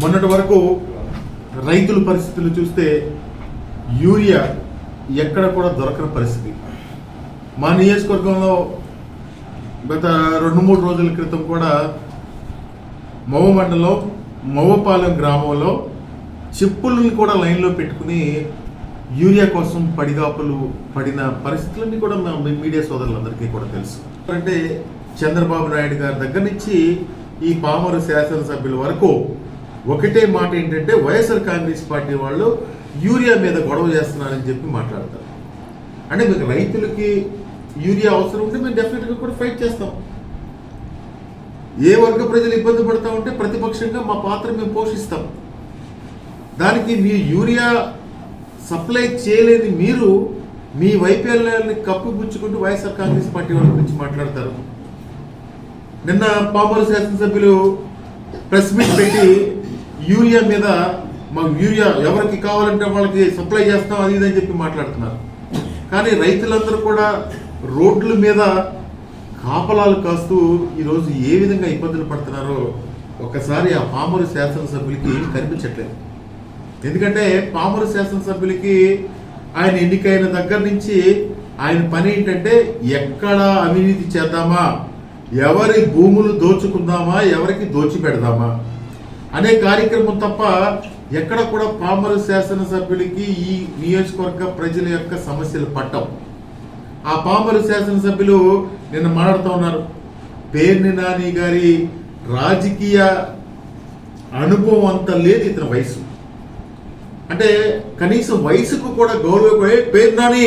మొన్నటి వరకు రైతుల పరిస్థితులు చూస్తే యూరియా ఎక్కడ కూడా దొరకని పరిస్థితి. మా నియోజకవర్గంలో గత రెండు మూడు రోజుల క్రితం కూడా మవ మండలం మవ్వపాలెం గ్రామంలో చెప్పులను కూడా లైన్లో పెట్టుకుని యూరియా కోసం పడిగాపులు పడిన పరిస్థితులన్నీ కూడా మీడియా సోదరులందరికీ కూడా తెలుసు. అంటే చంద్రబాబు నాయుడు గారి దగ్గర నుంచి ఈ పామరు శాసనసభ్యుల వరకు ఒకటే మాట ఏంటంటే వైఎస్ఆర్ కాంగ్రెస్ పార్టీ వాళ్ళు యూరియా మీద గొడవ చేస్తున్నారని చెప్పి మాట్లాడతారు. అంటే మీకు రైతులకి యూరియా అవసరం ఉంటే మేము డెఫినెట్గా కూడా ఫైట్ చేస్తాం. ఏ వర్గ ప్రజలు ఇబ్బంది పడతా ఉంటే ప్రతిపక్షంగా మా పాత్ర మేము పోషిస్తాం. దానికి మీ యూరియా సప్లై చేయలేని మీరు మీ వైఫల్యాన్ని కప్పిపుచ్చుకుంటూ వైఎస్ఆర్ కాంగ్రెస్ పార్టీ వాళ్ళ గురించి మాట్లాడతారు. నిన్న పామరు శాసనసభ్యులు ప్రెస్ మీట్ పెట్టి యూరియా మీద మాకు యూరియా ఎవరికి కావాలంటే వాళ్ళకి సప్లై చేస్తాం అది ఇది అని చెప్పి మాట్లాడుతున్నారు. కానీ రైతులందరూ కూడా రోడ్ల మీద కాపలాలు కాస్తూ ఈరోజు ఏ విధంగా ఇబ్బందులు పడుతున్నారో ఒకసారి ఆ పామరు శాసనసభ్యులకి కనిపించట్లేదు. ఎందుకంటే పామరు శాసనసభ్యులకి ఆయన ఎన్నికైన దగ్గర నుంచి ఆయన పని ఏంటంటే ఎక్కడ అవినీతి చేద్దామా? ఎవరి భూములు దోచుకుందామా? ఎవరికి దోచి పెడదామా అనే కార్యక్రమం తప్ప ఎక్కడ కూడా పామరు శాసనసభ్యులకి ఈ నియోజకవర్గ ప్రజల యొక్క సమస్యలు పట్టవు. ఆ పామరు శాసనసభ్యులు నిన్న మాట్లాడుతూ ఉన్నారు. పేర్ని నాని గారి రాజకీయ అనుభవం అంత లేదు ఇతని వయసు. అంటే కనీసం వయసుకు కూడా గౌరవ పేరు నాని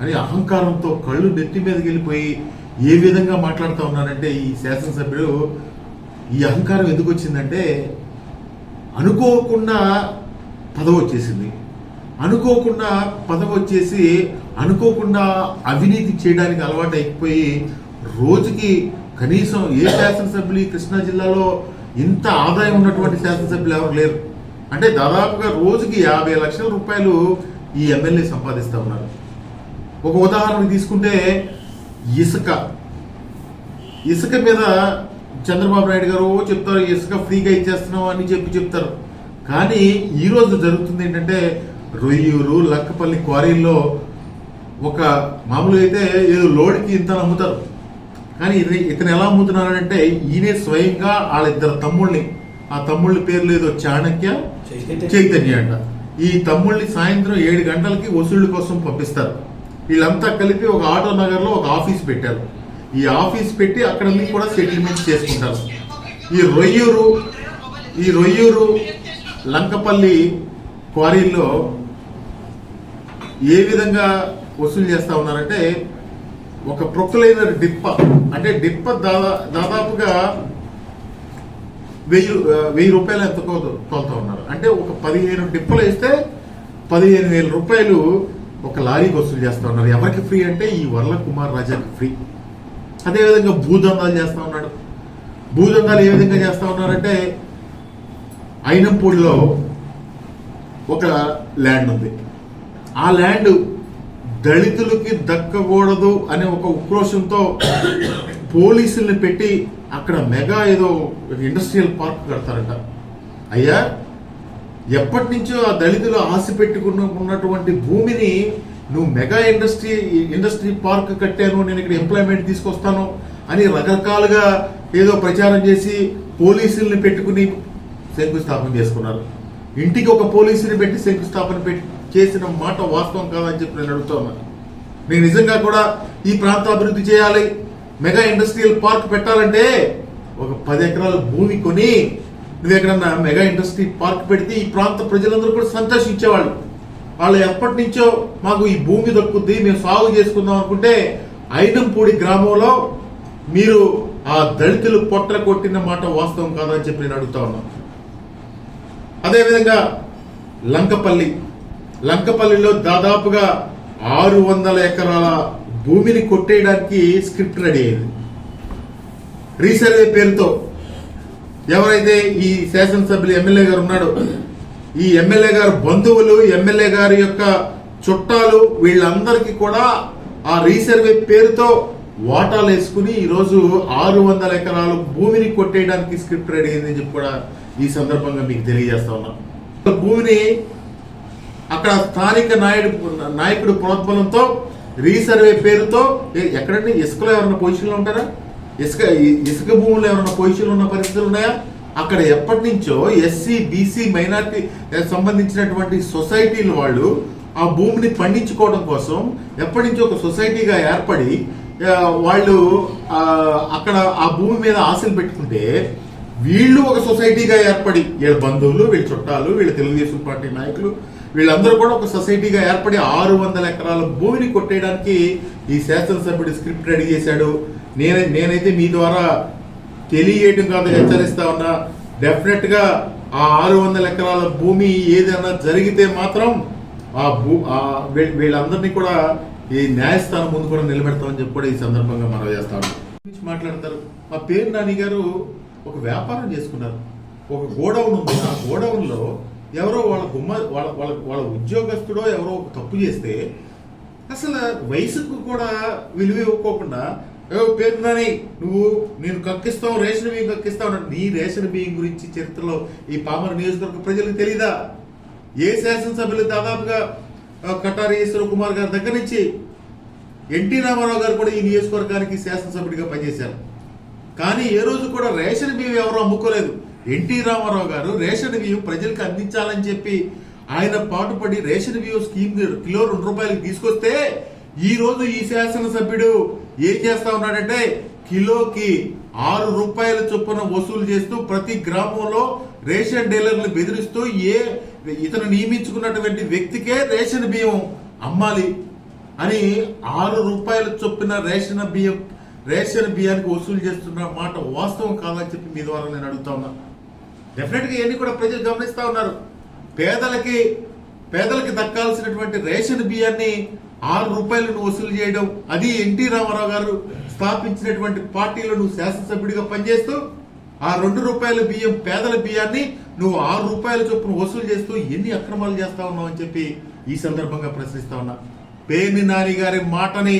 అని అహంకారంతో కళ్ళు నెత్తి మీదకి వెళ్ళిపోయి ఏ విధంగా మాట్లాడుతూ ఉన్నారంటే ఈ శాసనసభ్యుడు ఈ అహంకారం ఎందుకు వచ్చిందంటే అనుకోకుండా పదవి వచ్చేసింది. అనుకోకుండా పదవి వచ్చేసి అనుకోకుండా అవినీతి చేయడానికి అలవాటు అయిపోయి రోజుకి కనీసం ఏ శాసనసభ్యులు ఈ కృష్ణా జిల్లాలో ఇంత ఆదాయం ఉన్నటువంటి శాసనసభ్యులు ఎవరు లేరు. అంటే దాదాపుగా రోజుకి యాభై లక్షల రూపాయలు ఈ ఎమ్మెల్యే సంపాదిస్తూ ఉన్నారు. ఒక ఉదాహరణ తీసుకుంటే ఇసుక. ఇసుక మీద చంద్రబాబు నాయుడు గారు "ఓ చెప్తారు ఇసుక ఫ్రీగా ఇచ్చేస్తున్నాం అని చెప్పి చెప్తారు. కానీ ఈ రోజు జరుగుతుంది ఏంటంటే రొయ్యూరు లక్కపల్లి క్వారీల్లో ఒక మామూలుగా అయితే ఏదో లోడ్కి ఇంత అమ్ముతారు కానీ ఇది ఇతను ఎలా అమ్ముతున్నారంటే ఈయనే స్వయంగా వాళ్ళిద్దరు తమ్ముళ్ళని ఆ తమ్ముళ్ళ పేర్లు ఏదో చాణక్య చైతన్య అంట. ఈ తమ్ముళ్ళని సాయంత్రం ఏడు గంటలకి వసూళ్ళ కోసం పంపిస్తారు. వీళ్ళంతా కలిపి ఒక ఆటో నగర్లో ఒక ఆఫీస్ పెట్టారు. ఈ ఆఫీస్ పెట్టి అక్కడ నుంచి కూడా సెటిల్మెంట్ చేసుకుంటారు. ఈ రొయ్యూరు ఈ రొయ్యూరు లంకపల్లి క్వారీల్లో ఏ విధంగా వసూలు చేస్తూ ఉన్నారంటే ఒక ప్రొక్లైన డిప్ప అంటే డిప్ప దాదా దాదాపుగా వెయ్యి వెయ్యి రూపాయలు ఎంత తోలుతూ ఉన్నారు. అంటే ఒక పదిహేను డిప్పలు వేస్తే పదిహేను వేల రూపాయలు ఒక లారీకి వసూలు చేస్తూ ఉన్నారు. ఎవరికి ఫ్రీ అంటే ఈ వర్ల కుమార్ రాజాకి ఫ్రీ. అదేవిధంగా భూదందాలు చేస్తూ ఉన్నాడు. భూదందాలు ఏ విధంగా చేస్తా ఉన్నారంటే అయినంపూడిలో ఒక ల్యాండ్ ఉంది. ఆ ల్యాండ్ దళితులకి దక్కకూడదు అనే ఒక ఉక్రోషంతో పోలీసుల్ని పెట్టి అక్కడ మెగా ఏదో ఇండస్ట్రియల్ పార్క్ కడతారట. అయ్యా ఎప్పటి నుంచో ఆ దళితులు ఆశ పెట్టుకున్న ఉన్నటువంటి భూమిని నువ్వు మెగా ఇండస్ట్రీ ఇండస్ట్రీ పార్క్ కట్టాను నేను ఇక్కడ ఎంప్లాయ్మెంట్ తీసుకొస్తాను అని రకరకాలుగా ఏదో ప్రచారం చేసి పోలీసుల్ని పెట్టుకుని శంకుస్థాపన చేసుకున్నారు. ఇంటికి ఒక పోలీసుని పెట్టి శంకుస్థాపన పెట్టి చేసిన మాట వాస్తవం కాదని చెప్పి నేను అడుగుతా ఉన్నాను నేను నిజంగా కూడా ఈ ప్రాంత అభివృద్ధి చేయాలి మెగా ఇండస్ట్రియల్ పార్క్ పెట్టాలంటే ఒక పది ఎకరాల భూమి కొని నువ్వు ఎక్కడన్నా మెగా ఇండస్ట్రీ పార్క్ పెడితే ఈ ప్రాంత ప్రజలందరూ కూడా సంతోషించేవాళ్ళు. వాళ్ళు ఎప్పటి నుంచో మాకు ఈ భూమి దక్కుద్ది మేము సాగు చేసుకుందాం అనుకుంటే ఐదంపూడి గ్రామంలో మీరు ఆ దళితులు పొట్ట కొట్టిన మాట వాస్తవం కాదని చెప్పి నేను అడుగుతా ఉన్నాను అదేవిధంగా లంకపల్లి. లంకపల్లిలో దాదాపుగా ఆరు వందల ఎకరాల భూమిని కొట్టేయడానికి స్క్రిప్ట్ రెడీ అయింది రీసర్వే పేరుతో ఎవరైతే ఈ శాసనసభ్యులు ఎమ్మెల్యే గారు ఉన్నాడో ఈ ఎమ్మెల్యే గారు బంధువులు ఎమ్మెల్యే గారి యొక్క చుట్టాలు వీళ్ళందరికీ కూడా ఆ రీసర్వే పేరుతో వాటాలు వేసుకుని ఈరోజు ఆరు వందల ఎకరాలు భూమిని కొట్టేయడానికి స్క్రిప్ట్ రెడీ అయిందని చెప్పి కూడా ఈ సందర్భంగా మీకు తెలియజేస్తా ఉన్నాం. భూమిని అక్కడ స్థానిక నాయుడు నాయకుడు ప్రోత్బలంతో రీసర్వే పేరుతో ఎక్కడంటే ఇసుకలో ఎవరైనా పొజిషన్లో ఉంటారా? ఇసుక ఇసుక భూములు ఎవరైనా పొజిషన్లు ఉన్న పరిస్థితులు ఉన్నాయా? అక్కడ ఎప్పటి నుంచో ఎస్సీ బీసీ మైనార్టీ సంబంధించినటువంటి సొసైటీల వాళ్ళు ఆ భూమిని పండించుకోవడం కోసం ఎప్పటి నుంచో ఒక సొసైటీగా ఏర్పడి వాళ్ళు అక్కడ ఆ భూమి మీద ఆశలు పెట్టుకుంటే వీళ్ళు ఒక సొసైటీగా ఏర్పడి వీళ్ళ బంధువులు వీళ్ళ చుట్టాలు వీళ్ళ తెలుగుదేశం పార్టీ నాయకులు వీళ్ళందరూ కూడా ఒక సొసైటీగా ఏర్పడి ఆరు వందల ఎకరాల భూమిని కొట్టేయడానికి ఈ శాసనసభ్యుడు స్క్రిప్ట్ రెడీ చేశాడు. నేనే నేనైతే మీ ద్వారా తెలియటం కాదు హెచ్చరిస్తా ఉన్నా. డెఫినెట్గా ఆ ఆరు వందల ఎకరాల భూమి ఏదైనా జరిగితే మాత్రం ఆ భూ వీ- వీళ్ళందరినీ కూడా ఈ న్యాయస్థానం ముందు కూడా నిలబెడతామని చెప్పి కూడా ఈ సందర్భంగా మనం చేస్తాను గురించి మాట్లాడతారు. మా పేరు నాని గారు ఒక వ్యాపారం చేసుకున్నారు. ఒక గోడౌన్ ఉంది. ఆ గోడౌన్లో ఎవరో వాళ్ళ గుమ్మ వాళ్ళ వాళ్ళ వాళ్ళ ఉద్యోగస్తుడో ఎవరో ఒక తప్పు చేస్తే అసలు వయసుకు కూడా విలువ ఇవ్వకోకుండా "ఏ, పేరు నాని నువ్వు నేను కక్కిస్తావు రేషన్ బియ్యం కక్కిస్తావు నీ రేషన్ బియ్యం గురించి చరిత్రలో ఈ పామర నియోజకవర్గ ప్రజలకు తెలీదా? ఏ శాసనసభ్యులు దాదాపుగా కటారి ఈశ్వర కుమార్ గారి దగ్గర నుంచి ఎన్టీ రామారావు గారు కూడా ఈ నియోజకవర్గానికి శాసనసభ్యుడిగా పనిచేశారు. కానీ ఏ రోజు కూడా రేషన్ బియ్యం ఎవరు అమ్ముకోలేదు. ఎన్టీ రామారావు గారు రేషన్ బియ్యం ప్రజలకు అందించాలని చెప్పి ఆయన పాటుపడి రేషన్ బియ్యం స్కీమ్ కిలో రెండు రూపాయలకి తీసుకొస్తే ఈ రోజు ఈ శాసనసభ్యుడు ఏం చేస్తా ఉన్నాడంటే కిలోకి ఆరు రూపాయల చొప్పున వసూలు చేస్తూ ప్రతి గ్రామంలో రేషన్ డీలర్లు బెదిరిస్తూ ఏ ఇతను నియమించుకున్నటువంటి వ్యక్తికే రేషన్ బియ్యం అమ్మాలి అని ఆరు రూపాయల చొప్పున రేషన్ బియ్యం రేషన్ బియ్యానికి వసూలు చేస్తున్న మాట వాస్తవం కాదని చెప్పి మీ ద్వారా నేను అడుగుతా ఉన్నా. డెఫినెట్గా ఇవన్నీ కూడా ప్రజలు గమనిస్తూ ఉన్నారు. పేదలకి పేదలకి దక్కాల్సినటువంటి రేషన్ బియ్యాన్ని ఆరు రూపాయలను వసూలు చేయడం అది ఎన్టీ రామారావు గారు స్థాపించినటువంటి పార్టీలో నువ్వు శాసనసభ్యుడిగా పనిచేస్తూ ఆ రెండు రూపాయల బియ్యం పేదల బియ్యాన్ని నువ్వు ఆరు రూపాయల చొప్పున వసూలు చేస్తూ ఎన్ని అక్రమాలు చేస్తా ఉన్నావు అని చెప్పి ఈ సందర్భంగా ప్రశ్నిస్తా ఉన్నా. పేర్ని నాని గారి మాటని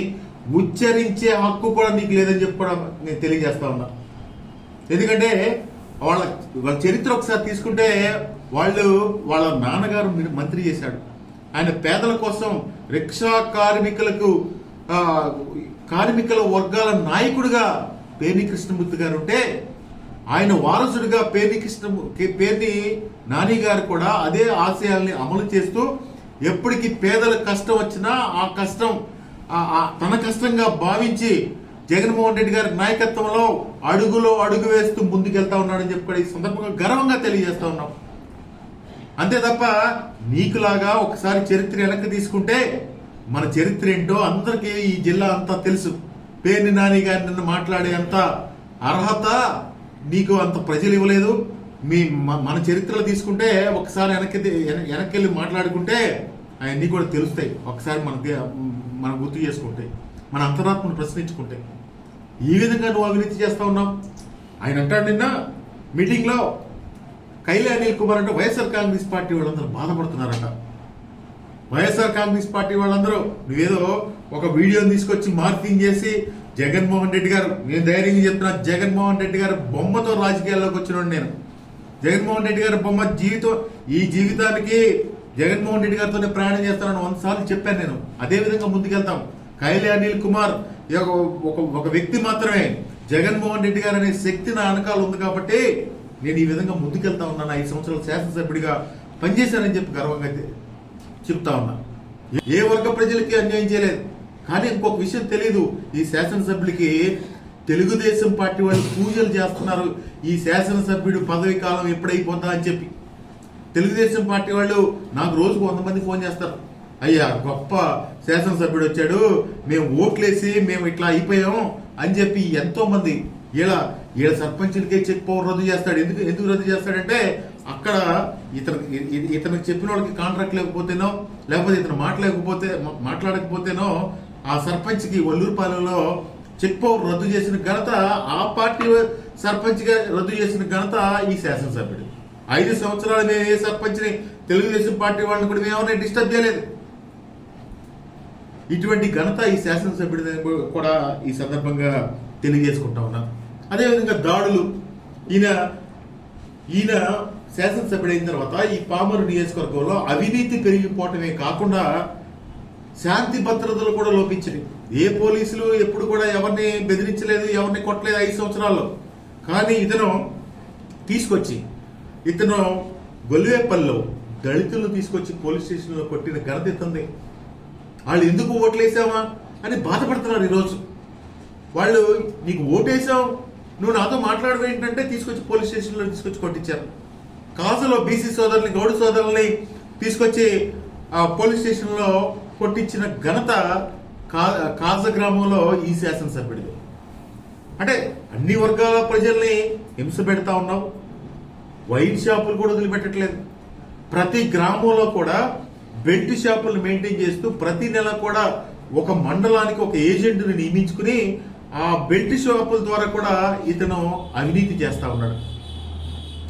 ఉచ్చరించే హక్కు కూడా నీకు లేదని చెప్పి కూడా నేను తెలియజేస్తా ఉన్నా. ఎందుకంటే వాళ్ళ వాళ్ళ చరిత్ర ఒకసారి తీసుకుంటే వాళ్ళు వాళ్ళ నాన్నగారు మంత్రి చేశాడు. ఆయన పేదల కోసం రిక్షా కార్మికులకు కార్మికుల వర్గాల నాయకుడిగా పేర్ని కృష్ణమూర్తి గారు ఉంటే ఆయన వారసుడిగా పేర్ని కృష్ణ పేర్ని నాని గారు కూడా అదే ఆశయాల్ని అమలు చేస్తూ ఎప్పటికీ పేదల కష్టం వచ్చినా ఆ కష్టం తన కష్టంగా భావించి జగన్మోహన్ రెడ్డి గారి నాయకత్వంలో అడుగులో అడుగు వేస్తూ ముందుకెళ్తా ఉన్నాడని చెప్పి ఈ సందర్భంగా గర్వంగా తెలియజేస్తా ఉన్నాం. అంతే తప్ప నీకులాగా ఒకసారి చరిత్ర వెనక్కి తీసుకుంటే మన చరిత్ర ఏంటో అందరికీ ఈ జిల్లా అంతా తెలుసు. పేర్ని నాని గారి నిన్న మాట్లాడే అంత అర్హత నీకు అంత ప్రజలు ఇవ్వలేదు. మీ మన చరిత్రలో తీసుకుంటే ఒకసారి వెనక్కి వెనక్కి వెళ్ళి మాట్లాడుకుంటే అవన్నీ కూడా తెలుస్తాయి. ఒకసారి మన దే- మనం గుర్తు చేసుకుంటే మన అంతరాత్మను ప్రశ్నించుకుంటే. ఈ విధంగా నువ్వు అవినీతి చేస్తూ ఉన్నావు. ఆయన అంటాడు నిన్న మీటింగ్లో కైలే అనిల్ కుమార్ అంటే వైఎస్ఆర్ కాంగ్రెస్ పార్టీ వాళ్ళందరూ బాధపడుతున్నారట. వైఎస్ఆర్ కాంగ్రెస్ పార్టీ వాళ్ళందరూ నువ్వేదో ఒక వీడియోని తీసుకొచ్చి మార్కింగ్ చేసి జగన్మోహన్ రెడ్డి గారు నేను ధైర్యంగా చెప్తున్నా జగన్మోహన్ రెడ్డి గారు బొమ్మతో రాజకీయాల్లోకి వచ్చినాడు నేను. జగన్మోహన్ రెడ్డి గారి బొమ్మ జీవితం ఈ జీవితానికి జగన్మోహన్ రెడ్డి గారితోనే ప్రయాణం చేస్తానని వంద సార్లు చెప్పాను నేను. అదేవిధంగా ముందుకెళ్తాం. కైలే అనిల్ కుమార్ ఈ ఒక ఒక- ఒక వ్యక్తి మాత్రమే. జగన్మోహన్ రెడ్డి గారు అనే శక్తి నా వెనకాల ఉంది కాబట్టి నేను ఈ విధంగా ముందుకెళ్తా ఉన్నాను ఐదు సంవత్సరాలు శాసనసభ్యుడిగా పనిచేశానని చెప్పి గర్వంగా చెప్తా ఉన్నా. ఏ వర్గ ప్రజలకి అన్యాయం చేయలేదు. కానీ ఇంకొక విషయం తెలియదు ఈ శాసనసభ్యుడికి తెలుగుదేశం పార్టీ వాళ్ళు పూజలు చేస్తున్నారు. ఈ శాసనసభ్యుడు పదవి కాలం ఎప్పుడైపోతా అని చెప్పి. తెలుగుదేశం పార్టీ వాళ్ళు నాకు రోజుకు వంద మంది ఫోన్ చేస్తారు. అయ్యా గొప్ప శాసనసభ్యుడు వచ్చాడు. మేము ఓట్లేసి మేము ఇట్లా అయిపోయాం అని చెప్పి ఎంతోమంది ఇలా వీళ్ళ సర్పంచులకే చెక్ పవర్ రద్దు చేస్తాడు. ఎందుకు ఎందుకు రద్దు చేస్తాడంటే అక్కడ ఇతను ఇతనికి చెప్పిన వాళ్ళకి కాంట్రాక్ట్ లేకపోతేనో లేకపోతే ఇతను మాట్లాడకపోతే మాట్లాడకపోతేనో ఆ సర్పంచ్కి ఒల్లూరుపాలెంలో చెక్ పవర్ రద్దు చేసిన ఘనత ఆ పార్టీ సర్పంచ్గా రద్దు చేసిన ఘనత ఈ శాసనసభ్యుడు. ఐదు సంవత్సరాలు మేము ఏ సర్పంచ్ని తెలుగుదేశం పార్టీ వాళ్ళని కూడా మేము ఏమైనా డిస్టర్బ్ చేయలేదు. ఇటువంటి ఘనత ఈ శాసనసభ్యుడి కూడా ఈ సందర్భంగా తెలియజేసుకుంటా ఉన్నాను. అదేవిధంగా దాడులు. ఈయన ఈయన శాసనసభ్యుడైన తర్వాత ఈ పామరు నియోజకవర్గంలో అవినీతి పెరిగిపోవటమే కాకుండా శాంతి భద్రతలు కూడా లోపించినాయి. ఏ పోలీసులు ఎప్పుడు కూడా ఎవరిని బెదిరించలేదు ఎవరిని కొట్టలేదు ఐదు సంవత్సరాల్లో. కానీ ఇతను తీసుకొచ్చి ఇతను గొల్లివేపల్లిలో దళితులను తీసుకొచ్చి పోలీస్ స్టేషన్లో కొట్టిన ఘనత ఇస్తుంది వాళ్ళు ఎందుకు ఓట్లేసావా? అని బాధపడుతున్నారు ఈరోజు. వాళ్ళు నీకు ఓటేసావు నువ్వు నాతో మాట్లాడడం ఏంటంటే తీసుకొచ్చి పోలీస్ స్టేషన్లో తీసుకొచ్చి కొట్టించారు. కాసులో బీసీ సోదరుని గౌడ సోదరుల్ని తీసుకొచ్చి ఆ పోలీస్ స్టేషన్లో కొట్టించిన ఘనత కా కాజ గ్రామంలో ఈ శాసనసభ్యుడిది. అంటే అన్ని వర్గాల ప్రజల్ని హింస పెడతా ఉన్నావు. వైన్ షాపులు కూడా వదిలిపెట్టట్లేదు. ప్రతి గ్రామంలో కూడా బెల్ట్ షాపులు మెయింటైన్ చేస్తూ ప్రతి నెల కూడా ఒక మండలానికి ఒక ఏజెంట్ని నియమించుకుని ఆ బెల్ట్ షాపుల ద్వారా కూడా ఇతను అవినీతి చేస్తూ ఉన్నాడు.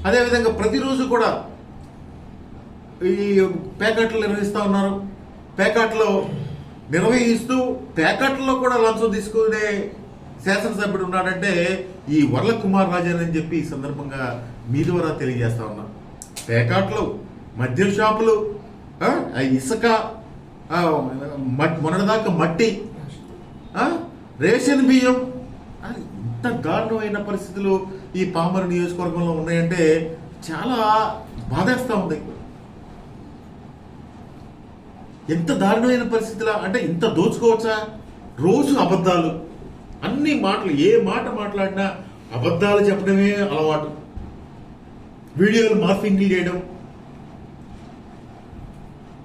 అదేవిధంగా ప్రతిరోజు కూడా ఈ ప్యాకెట్లు నిర్వహిస్తూ ఉన్నారు. ప్యాకెట్లో నిర్వహిస్తూ ప్యాకెట్లో కూడా లంచం తీసుకునే శాసనసభ్యుడు ఉన్నాడంటే ఈ వర్ల కుమార్ రాజన్ అని చెప్పి ఈ సందర్భంగా మీ ద్వారా తెలియజేస్తా ఉన్నా. ప్యాకెట్లు మద్యం షాపులు ఆ, ఇసుక మొన్నటిదాకా మట్టి రేషన్ బియ్యం. ఇంత దారుణమైన పరిస్థితులు ఈ పాంబర్ నియోజకవర్గంలో ఉన్నాయంటే చాలా బాధేస్తూ ఉంది. ఎంత దారుణమైన పరిస్థితుల? అంటే ఇంత దోచుకోవచ్చా? రోజు అబద్ధాలు. అన్ని మాటలు ఏ మాట మాట్లాడినా అబద్ధాలు చెప్పడమే అలవాటు. వీడియోలు మార్ఫింగ్లు చేయడం.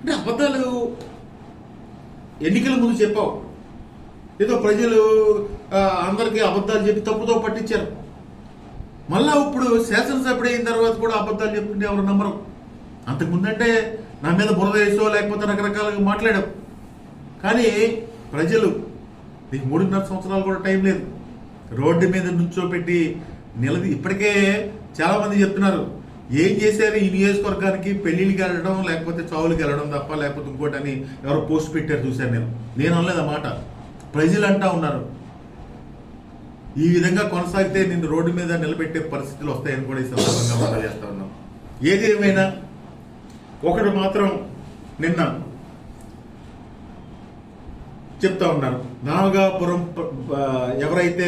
అంటే అబద్ధాలు ఎన్నికల ముందు చెప్పావు. ఏదో ప్రజలు అందరికీ అబద్ధాలు చెప్పి తప్పుతో పట్టించారు. మళ్ళా ఇప్పుడు శాసనసభ్యుడు అయిన తర్వాత కూడా అబద్ధాలు చెప్పుకుంటే ఎవరు నమ్మరు. అంతకుముందంటే నా మీద బురద వేసో లేకపోతే రకరకాలుగా మాట్లాడాం. కానీ ప్రజలు నీకు మూడున్నర సంవత్సరాలు కూడా టైం లేదు. రోడ్డు మీద నుంచోపెట్టి నిలది ఇప్పటికే చాలామంది చెప్తున్నారు. ఏం చేశారు ఈ నియోజకవర్గానికి? పెళ్ళిళ్ళకి వెళ్ళడం లేకపోతే చావులకి వెళ్ళడం తప్ప లేకపోతే ఇంకోటి అని ఎవరో పోస్ట్ పెట్టారు చూశాను నేను. నేను అనలేదు మాట. ప్రజలు అంటా ఉన్నారు. ఈ విధంగా కొనసాగితే నిన్ను రోడ్డు మీద నిలబెట్టే పరిస్థితులు వస్తాయని కూడా ఈ సందర్భంగా మనం చేస్తా ఉన్నాం. ఏది ఏమైనా ఒకడు మాత్రం నిన్న చెప్తా ఉన్నారు. నాగాపురం ఎవరైతే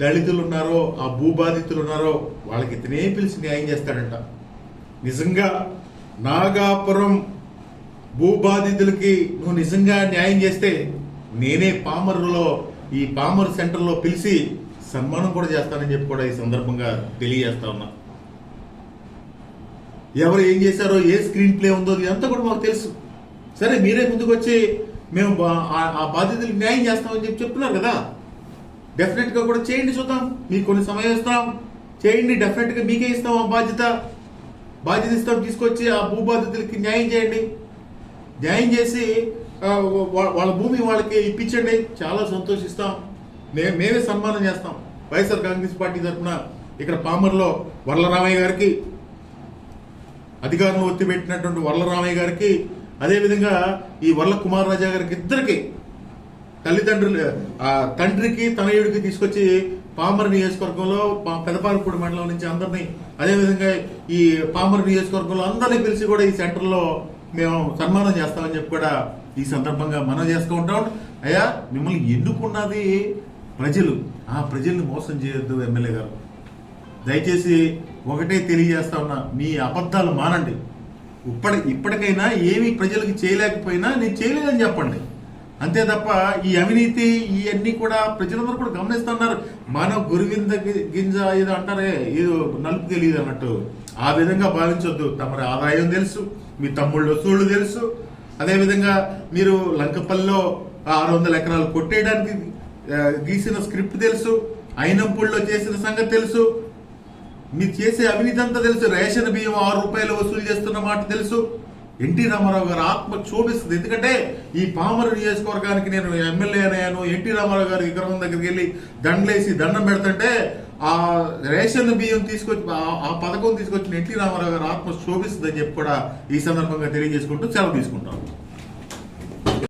దళితులు ఉన్నారో ఆ భూబాధితులు ఉన్నారో వాళ్ళకి ఇతనే పిలిచి న్యాయం చేస్తాడంట. నిజంగా నాగాపురం భూబాధితులకి నువ్వు నిజంగా న్యాయం చేస్తే నేనే పామరులో ఈ పామర్ సెంటర్లో పిలిచి సన్మానం కూడా చేస్తానని చెప్పి కూడా ఈ సందర్భంగా తెలియజేస్తా ఉన్నా. ఎవరు ఏం చేశారో ఏ స్క్రీన్ ప్లే ఉందో ఇదంతా కూడా మాకు తెలుసు. సరే మీరే ముందుకు వచ్చి మేము బా- ఆ- ఆ న్యాయం చేస్తామని చెప్పి చెప్తున్నారు కదా. డెఫినెట్గా కూడా చేయండి చూద్దాం. మీకు కొన్ని సమయం ఇస్తాం. చేయండి డెఫినెట్గా మీకే ఇస్తాం ఆ బాధ్యత. బాధ్యత ఇస్తాం తీసుకొచ్చి ఆ భూ బాధితులకి న్యాయం చేయండి. న్యాయం చేసి వాళ్ళ భూమి వాళ్ళకి ఇప్పించండి. చాలా సంతోషిస్తాం. మే మేమే సన్మానం చేస్తాం. వైఎస్ఆర్ కాంగ్రెస్ పార్టీ తరఫున ఇక్కడ పామర్లో వరలరామయ్య గారికి అధికారంలో ఒత్తిపెట్టినటువంటి వరలరామయ్య గారికి అదేవిధంగా ఈ వరల కుమార్ రాజా గారికి ఇద్దరికి తల్లిదండ్రులు ఆ తండ్రికి తనయుడికి తీసుకొచ్చి పామర నియోజకవర్గంలో పా- పెదపాలపూడి మండలం నుంచి అందరినీ అదేవిధంగా ఈ పామర నియోజకవర్గంలో అందరినీ పిలిచి కూడా ఈ సెంటర్లో మేము సన్మానం చేస్తామని చెప్పి కూడా ఈ సందర్భంగా మనం చేస్తూ ఉంటాం. అయ్యా మిమ్మల్ని ఎన్నుకున్నది ప్రజలు. ఆ ప్రజల్ని మోసం చేయొద్దు ఎమ్మెల్యే గారు. దయచేసి ఒకటే తెలియజేస్తా ఉన్నా మీ అబద్ధాలు మానండి. ఇప్పటి ఇప్పటికైనా ఏమీ ప్రజలకు చేయలేకపోయినా నేను చేయలేదని చెప్పండి. అంతే తప్ప ఈ అవినీతి ఇవన్నీ కూడా ప్రజలందరూ కూడా గమనిస్తున్నారు మన గురువింద గింజ ఏదో అంటారే ఏదో నలుపు తెలియదు అన్నట్టు. ఆ విధంగా భావించొద్దు. తమరి ఆదాయం తెలుసు మీ తమ్ముళ్ళ వస్తువులు తెలుసు. అదేవిధంగా మీరు లంకపల్లిలో ఆరు వందల ఎకరాలు కొట్టేయడానికి గీసిన స్క్రిప్ట్ తెలుసు అయినంపుల్లో చేసిన సంగతి తెలుసు. మీరు చేసే అవినీతి అంతా తెలుసు. రేషన్ బియ్యం ఆరు రూపాయలు వసూలు చేస్తున్న మాట తెలుసు. ఎన్టీ రామారావు గారు ఆత్మ క్షోభిస్తుంది. ఎందుకంటే ఈ పామర నియోజకవర్గానికి నేను ఎమ్మెల్యే అయ్యాను ఎన్టీ రామారావు గారి విగ్రహం దగ్గరికి వెళ్ళి దండలేసి దండం పెడుతుంటే ఆ రేషన్ బియ్యం తీసుకొచ్చి ఆ- పథకం తీసుకొచ్చిన ఎన్టీ రామారావు గారు ఆత్మ శోభిస్తుందని చెప్పి కూడా ఈ సందర్భంగా తెలియజేసుకుంటూ సెలవు తీసుకుంటాం.